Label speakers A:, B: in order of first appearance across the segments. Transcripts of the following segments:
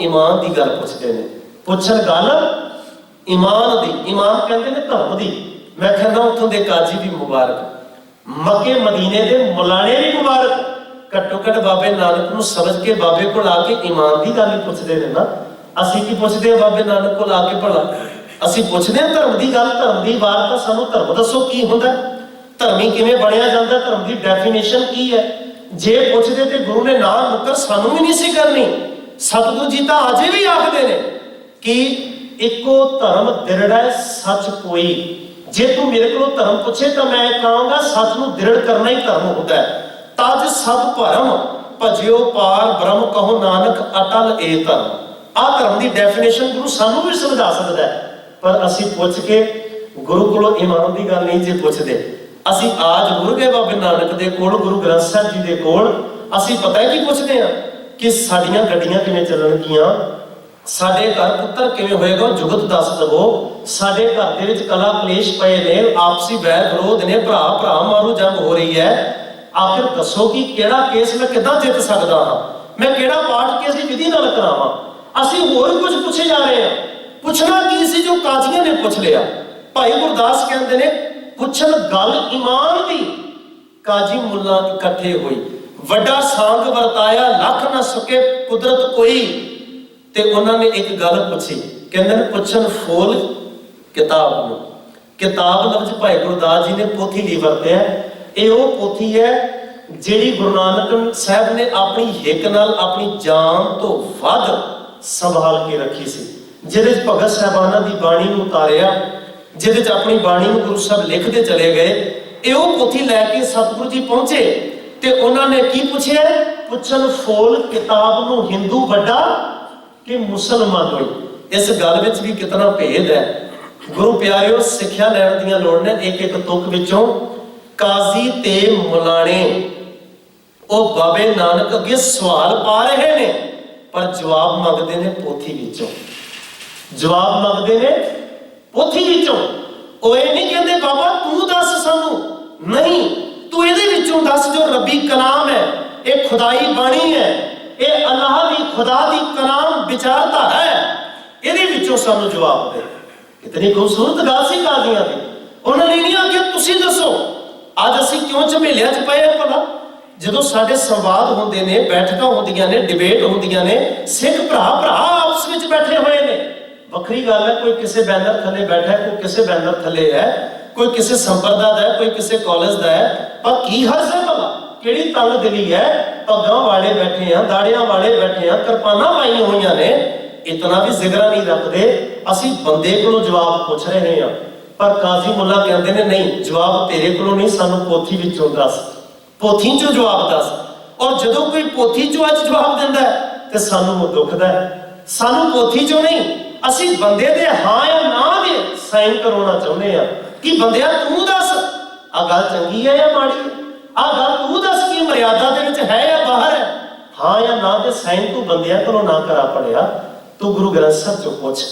A: ਇਮਾਨ ਦੀ ਗੱਲ ਪੁੱਛਦੇ ਨੇ। ਪੁੱਛਣ ਗੱਲ ਇਮਾਨ ਦੀ। ਇਮਾਨ ਕਹਿੰਦੇ ਨੇ ਧਰਮ ਦੀ। ਮੈਂ ਕਹਿੰਦਾ ਉੱਥੋਂ ਦੇ ਕਾਜੀ ਵੀ ਮੁਬਾਰਕ। ਮੱਕੇ ਮਦੀਨੇ ਦੇ ਮੁਲਾਣੇ ਵੀ ਮੁਬਾਰਕ। ਘੱਟੋ ਘੱਟ ਬਾਬੇ ਨਾਨਕ ਨੂੰ ਸਮਝ ਕੇ ਬਾਬੇ ਕੋਲ ਆ ਕੇ ਇਮਾਨ ਦੀ ਗੱਲ ਪੁੱਛਦੇ ਨੇ ਨਾ। ਅਸੀਂ ਕੀ ਪੁੱਛਦੇ ਆ ਬਾਬੇ ਨਾਨਕ ਕੋਲ ਆ ਕੇ ਭਲਾ? ਅਸੀਂ ਪੁੱਛਦੇ ਆ ਧਰਮ ਦੀ ਗੱਲ, ਧਰਮ ਦੀ ਵਾਰਤਾ ਸਾਨੂੰ ਧਰਮ ਦੱਸੋ ਕੀ ਹੁੰਦਾ? ਧਰਮੀ ਕਿਵੇਂ ਬਣਿਆ ਜਾਂਦਾ? ਧਰਮ ਦੀ ਡੈਫੀਨੇਸ਼ਨ ਕੀ ਹੈ? ਜੇ ਪੁੱਛਦੇ ਤੇ ਗੁਰੂ ਨੇ ਨਾ ਮੁਕਰ ਸਾਨੂੰ ਵੀ ਨਹੀਂ ਸੀ ਕਰਨੀ। ਸਤਿਗੁਰੂ ਜੀ ਤਾਂ ਅਜੇ ਵੀ ਆਖਦੇ ਨੇ ਕਿ ਇੱਕੋ ਧਰਮ ਦਿਰੜਾ ਹੈ, ਸੱਚ ਕੋਈ। ਜੇ ਤੂੰ ਮੇਰੇ ਕੋਲੋਂ ਧਰਮ ਪੁੱਛੇ ਤਾਂ ਮੈਂ ਕਹਾਂਗਾ, ਸੱਚ ਨੂੰ ਦ੍ਰਿੜ ਕਰਨਾ ਹੀ ਧਰਮ ਹੁੰਦਾ ਹੈ। ਤਜ ਸਭ ਭਰਮ, ਭਜਿਓ ਪਾਰ ਬ੍ਰਹਮ ਕਹੋ ਨਾਨਕ ਅਟਲ ਏ ਧਰਮ। ਆਹ ਧਰਮ ਦੀ ਡੈਫੀਨੇਸ਼ਨ ਗੁਰੂ ਸਾਨੂੰ ਵੀ ਸਮਝਾ ਸਕਦਾ ਹੈ। ਪਰ ਅਸੀਂ ਪੁੱਛ ਕੇ ਗੁਰੂ ਕੋਲੋਂ ਇਮਾਨ ਦੀ ਗੱਲ ਨਹੀਂ ਜੇ ਪੁੱਛਦੇ। ਅਸੀਂ ਆਜ ਗੁਰੂ ਗਏ ਬਾਬੇ ਨਾਨਕ ਦੇ ਕੋਲ, ਗੁਰੂ ਗ੍ਰੰਥ ਸਾਹਿਬ ਜੀ ਦੇ ਕੋਲ, ਅਸੀਂ ਪਤਾ ਹੈ ਕੀ ਪੁੱਛਦੇ ਆ ਕਿ ਸਾਡੀਆਂ ਗੱਡੀਆਂ ਕਿਵੇਂ ਚੱਲਣਗੀਆਂ? ਸਾਡੇ ਘਰ ਪੁੱਤਰ ਕਿਵੇਂ ਹੋਏਗਾ? ਜੁਗਤ ਦੱਸ ਦਵੋ। ਸਾਡੇ ਘਰ ਦੇ ਵਿੱਚ ਕਲਾ ਕਲੇਸ਼ ਪਏ ਨੇ। ਆਪਸੀ ਵੈਰ ਵਿਰੋਧ ਨੇ। ਭਰਾ ਭਰਾ ਮਾਰੂ ਜੰਗ ਹੋ ਰਹੀ ਹੈ। ਆਖਿਰ ਦੱਸੋ ਕਿ ਕਿਹੜਾ ਕੇਸ ਮੈਂ ਕਿੱਦਾਂ ਜਿੱਤ ਸਕਦਾ ਹਾਂ? ਮੈਂ ਕਿਹੜਾ ਪਾਠ ਕੇਸ ਦੀ ਵਿਧੀ ਨਾਲ ਕਰਾਵਾਂ? ਅਸੀਂ ਹੋਰ ਕੁਝ ਪੁੱਛੇ ਜਾ ਰਹੇ ਹਾਂ। ਪੁੱਛਣਾ ਕੀ ਸੀ ਜੋ ਕਾਜ਼ੀਆਂ ਨੇ ਪੁੱਛ ਲਿਆ? ਭਾਈ ਗੁਰਦਾਸ ਕਹਿੰਦੇ ਨੇ, ਪੁੱਛਣ ਗੱਲ ਇਮਾਨ ਦੀ। ਕਾਜੀ ਮੁੱਲਾ ਇਕੱਠੇ ਹੋਈ ਵੱਡਾ ਸਾਂਗ ਵਰਤਾਇਆ, ਲੱਖ ਨਾ ਸੁਕੇ ਕੁਦਰਤ ਕੋਈ। ਤੇ ਉਹਨਾਂ ਨੇ ਇੱਕ ਗੱਲ ਪੁੱਛੀ, ਕਹਿੰਦੇ ਨੇ, ਪੁੱਛਣ ਫੋਲ ਕਿਤਾਬ ਨੂੰ। ਕਿਤਾਬ ਲਫ਼ਜ਼ ਭਾਈ ਗੁਰਦਾਸ ਜੀ ਨੇ ਪੋਥੀ ਲਈ ਵਰਤਿਆ ਇਹ ਉਹ ਪੋਥੀ ਹੈ ਜਿਹੜੀ ਗੁਰੂ ਨਾਨਕ ਸਾਹਿਬ ਨੇ ਆਪਣੀ ਹਿੱਕ ਨਾਲ ਆਪਣੀ ਜਾਨ ਤੋਂ ਵੱਧ ਸੰਭਾਲ ਕੇ ਰੱਖੀ ਸੀ। ਜਿਹਦੇ ਵਿੱਚ ਭਗਤ ਸਾਹਿਬਾਨਾਂ ਦੀ ਬਾਣੀ ਨੂੰ ਉਤਾਰਿਆ, ਜਿਹਦੇ ਵਿੱਚ ਆਪਣੀ ਬਾਣੀ ਨੂੰ ਗੁਰੂ ਸਾਹਿਬ ਲਿਖਦੇ ਚਲੇ ਗਏ। ਇਹ ਉਹ ਪੋਥੀ ਲੈ ਕੇ ਸਤਿਗੁਰੂ ਜੀ ਪਹੁੰਚੇ। ਤੇ ਉਹਨਾਂ ਨੇ ਕੀ ਪੁੱਛਿਆ? ਪੁੱਛਣ ਫੋਲ ਕਿਤਾਬ ਨੂੰ ਹਿੰਦੂ ਵੱਡਾ ਕਿ ਮੁਸਲਮਾਨ ਹੋਈ ਇਸ ਗੱਲ ਵਿੱਚ ਵੀ ਕਿਤਨਾ ਭੇਦ ਹੈ। ਗੁਰੂ ਪਿਆਰਿਓ, ਸਿੱਖਿਆ ਲੈਣ ਦੀਆਂ ਲੋੜ ਨੇ ਇੱਕ ਇੱਕ ਤੁਕ ਵਿੱਚੋਂ। ਕਾਜ਼ੀ ਤੇ ਮੁਲਾਣੇ, ਉਹ ਬਾਬੇ ਨਾਨਕ ਅੱਗੇ ਸਵਾਲ ਪਾ ਰਹੇ ਨੇ, ਪਰ ਜਵਾਬ ਮੰਗਦੇ ਨੇ ਪੋਥੀ ਵਿੱਚੋਂ। ਜਵਾਬ ਮੰਗਦੇ ਨੇ ਪੋਥੀ ਵਿੱਚੋਂ। ਉਹ ਇਹ ਨਹੀਂ ਕਹਿੰਦੇ, ਬਾਬਾ ਤੂੰ ਦੱਸ ਸਾਨੂੰ। ਨਹੀਂ ਤੂੰ ਦੱਸ ਜੋ ਰੱਬੀ ਕਲਾਮ ਹੈ, ਇਹ ਖੁਦਾਈ ਬਾਣੀ ਹੈ, ਇਹ ਅੱਲਾਹ ਦੀ ਖੁਦਾ ਦੀ ਕਲਾਮ ਵਿਚਾਰਧਾਰਾ ਹੈ, ਇਹਦੇ ਵਿੱਚੋਂ ਸਾਨੂੰ ਜਵਾਬ ਦੇ। ਇਤਨੀ ਖੂਬਸੂਰਤ ਗੱਲ ਸੀ ਕਾਜ਼ੀਆਂ ਦੀ। ਉਹਨਾਂ ਨੇ ਨਹੀਂ ਆਖਿਆ, ਤੁਸੀਂ ਦੱਸੋ, ਅੱਜ ਅਸੀਂ ਕਿਉਂ ਝਮੇਲਿਆਂ 'ਚ ਪਏ ਆ ਭਲਾ? ਜਦੋਂ ਸਾਡੇ ਸੰਵਾਦ ਹੁੰਦੇ ਨੇ, ਬੈਠਕਾਂ ਹੁੰਦੀਆਂ ਨੇ, ਡਿਬੇਟ ਹੁੰਦੀਆਂ ਨੇ, ਸਿੱਖ ਭਰਾ ਭਰਾ ਆਪਸ ਵਿੱਚ ਬੈਠੇ ਹੋਏ ਨੇ। ਵੱਖਰੀ ਗੱਲ ਹੈ, ਕੋਈ ਕਿਸੇ ਬੈਨਰ ਥੱਲੇ ਬੈਠਾ ਹੈ, ਕੋਈ ਕਿਸੇ ਬੈਨਰ ਥੱਲੇ ਹੈ। ਕੋਈ ਕਿਸੇ ਸੰਪਰਦਾ ਦਾ ਹੈ, ਕੋਈ ਕਿਸੇ ਕਾਲਜ ਦਾ ਹੈ, ਪਰ ਕੀ ਹਰਜ਼ ਹੈ ਭਲਾ? ਕਿਹੜੀ ਤੰਗ ਦਿਲੀ ਹੈ? ਪੱਗਾਂ ਵਾਲੇ ਬੈਠੇ ਆ ਦਾੜੀਆਂ ਵਾਲੇ ਬੈਠੇ ਆ, ਕਿਰਪਾਨਾਂ ਪਾਈਆਂ ਹੋਈਆਂ ਨੇ। ਇਤਨਾ ਵੀ ਜ਼ਿਗਰਾ ਨਹੀਂ ਰੱਖਦੇ। ਅਸੀਂ ਬੰਦੇ ਕੋਲੋਂ ਜਵਾਬ ਪੁੱਛ ਰਹੇ ਹਾਂ। ਪਰ ਕਾਜ਼ੀ ਮੁੱਲਾ ਕਹਿੰਦੇ ਨੇ, ਨਹੀਂ, ਜਵਾਬ ਤੇਰੇ ਕੋਲੋਂ ਨਹੀਂ, ਸਾਨੂੰ ਪੋਥੀ ਵਿੱਚੋਂ ਦੱਸ। ਪੋਥੀ ਚੋਂ ਜਵਾਬ ਦੱਸ। ਔਰ ਜਦੋਂ ਕੋਈ ਪੋਥੀ ਚੋਂ ਅੱਜ ਜਵਾਬ ਦਿੰਦਾ ਤੇ ਸਾਨੂੰ ਦੁੱਖਦਾ ਸਾਨੂੰ ਪੋਥੀ ਚੋਂ ਨਹੀਂ, ਅਸੀਂ ਬੰਦੇ ਦੇ ਹਾਂ ਜਾਂ ਨਾ ਦੇ ਸਾਈਨ ਕਰਾਉਣਾ ਚਾਹੁੰਦੇ ਆ ਕਿ ਬੰਦਿਆ, ਤੂੰ ਦੱਸ ਆ ਗੱਲ ਚੰਗੀ ਹੈ ਜਾਂ ਮਾੜੀ? ਹੈ ਆ ਗੱਲ ਤੂੰ ਦੱਸ ਕੀ ਮਰਿਆਦਾ ਦੇ ਵਿੱਚ ਹੈ ਜਾਂ ਬਾਹਰ ਹੈ? ਹਾਂ ਜਾਂ ਨਾ ਤੇ ਸਾਈਨ ਤੂੰ ਬੰਦਿਆਂ ਕੋਲੋਂ ਨਾ ਕਰਾ ਪੜਿਆ, ਤੂੰ ਗੁਰੂ ਗ੍ਰੰਥ ਸਾਹਿਬ ਚੋਂ ਪੁੱਛ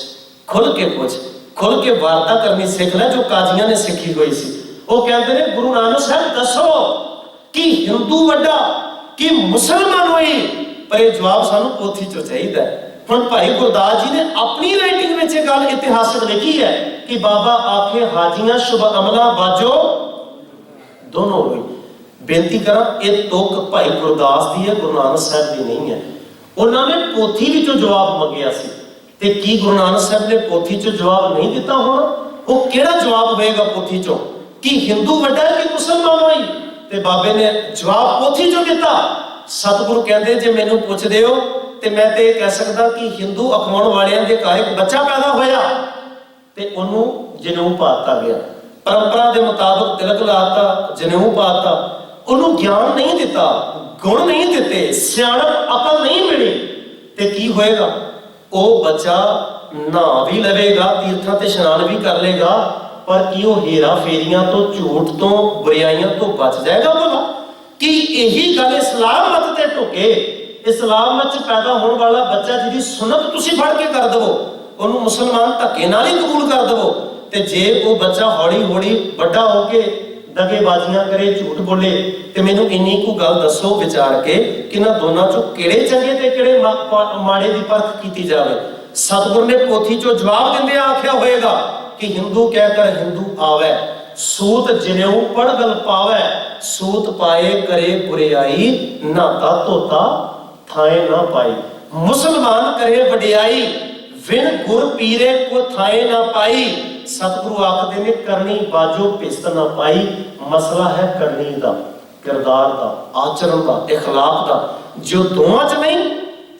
A: ਖੁੱਲ ਕੇ ਪੁੱਛ ਖੁੱਲ ਕੇ ਵਾਰਤਾ ਕਰਨੀ ਸਿੱਖ ਲੈ ਜੋ ਕਾਜ਼ੀਆਂ ਨੇ ਸਿੱਖੀ ਹੋਈ ਸੀ। ਉਹ ਕਹਿੰਦੇ ਨੇ, ਗੁਰੂ ਨਾਨਕ ਸਾਹਿਬ, ਦੱਸੋ ਕਿ ਹਿੰਦੂ ਵੱਡਾ, ਕਿ ਮੁਸਲਮਾਨ ਹੋਈ ਪਰ ਇਹ ਜਵਾਬ ਸਾਨੂੰ ਪੋਥੀ ਚੋਂ ਚਾਹੀਦਾ ਹੁਣ ਭਾਈ ਗੁਰਦਾਸ ਜੀ ਨੇ ਆਪਣੀ ਰਾਈਟਿੰਗ ਵਿੱਚ ਇਹ ਗੱਲ ਇਤਿਹਾਸਕ ਲਿਖੀ ਹੈ। ਕਿ ਬਾਬਾ ਆਖੇ ਹਾਜੀਆਂ ਸ਼ੁਭ ਅਮਲਾ ਬਾਜੋ ਦੋਨੋਂ ਹੋਈ ਬੇਨਤੀ ਕਰਾਂ ਇਹ ਤੁਕ ਭਾਈ ਗੁਰਦਾਸ ਦੀ ਹੈ ਗੁਰੂ ਨਾਨਕ ਸਾਹਿਬ ਦੀ ਨਹੀਂ ਹੈ ਉਹਨਾਂ ਨੇ ਪੋਥੀ ਵਿੱਚੋਂ ਜਵਾਬ ਮੰਗਿਆ ਸੀ ਤੇ ਕੀ ਗੁਰੂ ਨਾਨਕ ਸਾਹਿਬ ਨੇ ਪੋਥੀ ਚੋਂ ਜਵਾਬ ਨਹੀਂ ਦਿੱਤਾ ਹੋਣਾ ਉਹ ਕਿਹੜਾ ਜਵਾਬ ਹੋਏਗਾ ਪੋਥੀ ਚੋਂ ਕੀ ਹਿੰਦੂ ਵੱਡਾ ਹੈ ਕਿ ਮੁਸਲਮਾਨ ਹੋਈ ਤੇ ਬਾਬੇ ਨੇ ਜਵਾਬ ਪੋਥੀ ਚੋਂ ਦਿੱਤਾ ਸਤਿਗੁਰੂ ਕਹਿੰਦੇ ਜੇ ਮੈਨੂੰ ਪੁੱਛਦੇ ਹੋ ਤੇ ਮੈਂ ਤੇ ਇਹ ਕਹਿ ਸਕਦਾ ਕਿ ਹਿੰਦੂ ਅਖਵਾਉਣ ਵਾਲਿਆਂ ਦੇ ਘਰ ਇੱਕ ਬੱਚਾ ਪੈਦਾ ਹੋਇਆ ਤੇ ਉਹਨੂੰ ਜਨੇਊ ਪਾਤਾ ਗਿਆ। ਪਰੰਪਰਾ ਦੇ ਮੁਤਾਬਕ ਤਿਲਕ ਲਾਤਾ, ਜਨੇਊ ਪਾਤਾ। ਉਹਨੂੰ ਗਿਆਨ ਨਹੀਂ ਦਿੱਤਾ, ਗੁਣ ਨਹੀਂ ਦਿੱਤੇ, ਸਿਆਣਪ ਅਕਲ ਨਹੀਂ ਮਿਲੀ। ਤੇ ਕੀ ਹੋਏਗਾ? ਉਹ ਬੱਚਾ ਨਹਾ ਵੀ ਲਵੇਗਾ, ਤੀਰਥਾਂ ਤੇ ਇਸ਼ਨਾਨ ਵੀ ਕਰ ਲੇਗਾ ਪਰ ਕੀ ਉਹ ਹੀਰਾ ਫੇਰੀਆਂ ਤੋਂ, ਝੂਠ ਤੋਂ ਬੁਰਾਈਆਂ ਤੋਂ ਬਚ ਜਾਏਗਾ ਭਲਾ? ਕਿ ਇਹੀ ਗੱਲ ਇਸਲਾਮ ਮਤ ਤੇ ਢੁਕੇ? ਇਸਲਾਮ ਵਿੱਚ ਪੈਦਾ ਹੋਣ ਵਾਲਾ ਬੱਚਾ ਜਿਹਦੀ ਸੁਨਤ ਤੁਸੀਂ ਫੜ ਕੇ ਕਰ ਦਵੋ। ਉਹਨੂੰ ਮੁਸਲਮਾਨ ਧੱਕੇ ਨਾਲ ਹੀ ਕਬੂਲ ਕਰ ਦਵੋ। ਤੇ ਜੇ ਉਹ ਬੱਚਾ ਹੌਲੀ ਹੌਲੀ ਵੱਡਾ ਹੋ ਕੇ ਦਗੇਬਾਜ਼ੀਆਂ ਕਰੇ, ਝੂਠ ਬੋਲੇ, ਤੇ ਮੈਨੂੰ ਇੰਨੀ ਕੁ ਗੱਲ ਦੱਸੋ ਵਿਚਾਰ ਕੇ ਕਿ ਇਹਨਾਂ ਦੋਨਾਂ ਚੋਂ ਕਿਹੜੇ ਚੰਗੇ ਤੇ ਕਿਹੜੇ ਮਾੜੇ ਦੀ ਪਰਖ ਕੀਤੀ ਜਾਵੇ। ਸਤਿਗੁਰ ਨੇ ਪੋਥੀ ਚੋਂ ਜਵਾਬ ਦਿੰਦੇ ਆਖਿਆ ਹੋਏਗਾ ਕਿ ਹਿੰਦੂ ਕਹਿ ਕਰ ਹਿੰਦੂ ਆਵੇ, ਸੂਤ ਜਿਨਿਉ ਪੜਗਲ ਪਾਵੇ, ਸੂਤ ਪਾਏ ਕਰੇ ਬੁਰਿਆਈ ਨਾਤਾ ਧੋਤਾ, ਥਾਏ ਨਾ ਪਾਈ। ਮੁਸਲਮਾਨ ਕਰੇ ਵਡਿਆਈ ਵਿਨ ਗੁਰ ਪੀਰੇ ਕੋ ਥਾਏ ਨਾ ਪਾਈ ਸਤਿਗੁਰੂ ਆਖਦੇ ਨੇ ਕਰਨੀ ਬਾਜੋ ਪਿਸਤ ਨਾ ਪਾਈ ਮਸਲਾ ਹੈ ਕਰਨੀ ਦਾ ਕਿਰਦਾਰ ਦਾ ਆਚਰਣ ਦਾ اخلاق ਦਾ ਜੋ ਦੋਵਾਂ 'ਚ ਨਹੀਂ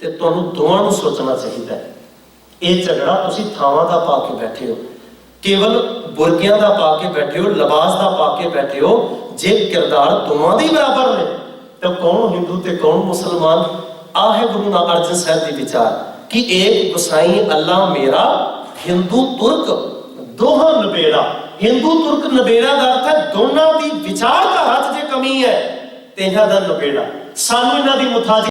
A: ਤੇ ਤੁਹਾਨੂੰ ਦੋਵਾਂ ਨੂੰ ਸੋਚਣਾ ਚਾਹੀਦਾ ਹੈ ਇਹ ਝਗੜਾ ਤੁਸੀਂ ਥਾਵਾਂ ਦਾ ਪਾ ਕੇ ਬੈਠੇ ਹੋ ਕੇਵਲ ਬੁਰਕਿਆਂ ਦਾ ਪਾ ਕੇ ਬੈਠੇ ਹੋ ਲਿਬਾਸ ਦਾ ਪਾ ਕੇ ਬੈਠੇ ਹੋ ਜੇ ਕਿਰਦਾਰ ਦੋਵਾਂ ਦੇ ਹੀ ਬਰਾਬਰ ਨੇ ਤਾਂ ਕੌਣ ਹਿੰਦੂ ਤੇ ਕੌਣ ਮੁਸਲਮਾਨ ਆਹ ਹੈ ਗੁਰੂ ਨਾਨਕ ਅਰਜਨ ਸਾਹਿਬ ਦੀ ਵਿਚਾਰ ਕਿ ਏਕ ਗੁਸਾਈ ਅੱਲਾ ਮੇਰਾ, ਹਿੰਦੂ ਤੁਰਕ ਦੋਹਾਂ ਨਬੇੜਾ। ਹਿੰਦੂ ਤੁਰਕ ਨਬੇੜਾ ਦਾ ਅਰਥ ਹੈ ਦੋਨਾਂ ਦੀ ਵਿਚਾਰਧਾਰਾ 'ਚ ਜੇ ਕਮੀ ਹੈ, ਤੇ ਇਹਨਾਂ ਦਾ ਨਬੇੜਾ। ਸਾਨੂੰ ਇਹਨਾਂ ਦੀ ਮੁਤਾਜ